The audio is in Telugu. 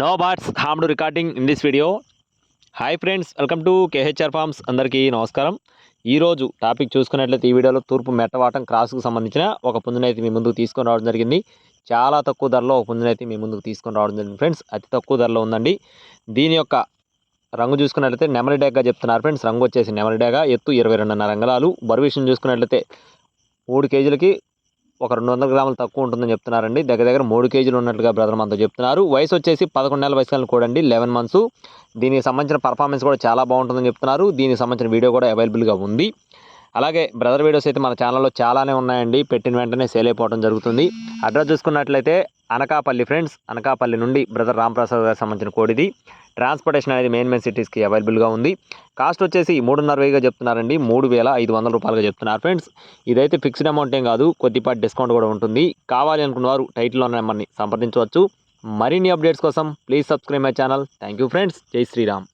No bots harmed recording in this video hi friends welcome to KHR farms అందరికీ నమస్కారం. ఈరోజు టాపిక్ చూసుకున్నట్లయితే ఈ వీడియోలో తూర్పు మెట్టవాటం క్రాస్కు సంబంధించిన ఒక పుంజునైతే మీ ముందుకు తీసుకొని రావడం జరిగింది. చాలా తక్కువ ధరలో ఒక పుంజునైతే మీ ముందుకు తీసుకొని రావడం జరిగింది ఫ్రెండ్స్ అతి తక్కువ ధరలో ఉందండి. దీని యొక్క రంగు చూసుకున్నట్లయితే నెమలి డేగ్గా చెప్తున్నారు ఫ్రెండ్స్ రంగు వచ్చేసి నెమలి డ్యాగా ఎత్తు ఇరవై రెండున్నర అంగళాలు బరువు విషయం చూసుకున్నట్లయితే మూడు కేజీలకి ఒక రెండు వందల గ్రాములు తక్కువ ఉంటుందని చెప్తున్నారండి. దగ్గర దగ్గర మూడు కేజీలు ఉన్నట్లుగా బ్రదర్ మనతో చెప్తున్నారు. వయసు వచ్చేసి పదకొండు నెలల వయసు కూడండి కూడా అండి లెవెన్ మంత్స్. దీనికి సంబంధించిన పర్ఫార్మెన్స్ కూడా చాలా బాగుంటుందని చెప్తున్నారు. దీనికి సంబంధించిన వీడియో కూడా అవైలబుల్గా ఉంది. అలాగే బ్రదర్ వీడియోస్ అయితే మన ఛానల్లో చాలానే ఉన్నాయండి. పెట్టిన వెంటనే సేల్ అయిపోవడం జరుగుతుంది. అడ్రస్ చూసుకున్నట్లయితే అనకాపల్లి ఫ్రెండ్స్ అనకాపల్లి నుండి బ్రదర్ రామ్ప్రసాద్ గారికి సంబంధించిన కోడిది ట్రాన్స్పోర్టేషన్ అనేది మెయిన్ మెయిన్ సిటీస్కి అవైలబుల్గా ఉంది. కాస్ట్ వచ్చేసి మూడున్నర వేయిగా చెప్తున్నారండి. మూడు వేల ఐదు వందల రూపాయలుగా చెప్తున్నారు ఫ్రెండ్స్. ఇదైతే ఫిక్స్డ్ అమౌంట్ ఏం కాదు. కొద్దిపాటి డిస్కౌంట్ కూడా ఉంటుంది. కావాలి అనుకున్న వారు టైటిల్లో ఉన్న నెంబర్ని సంప్రదించవచ్చు. మరిన్ని అప్డేట్స్ కోసం please subscribe my channel thank you friends జై శ్రీరామ్.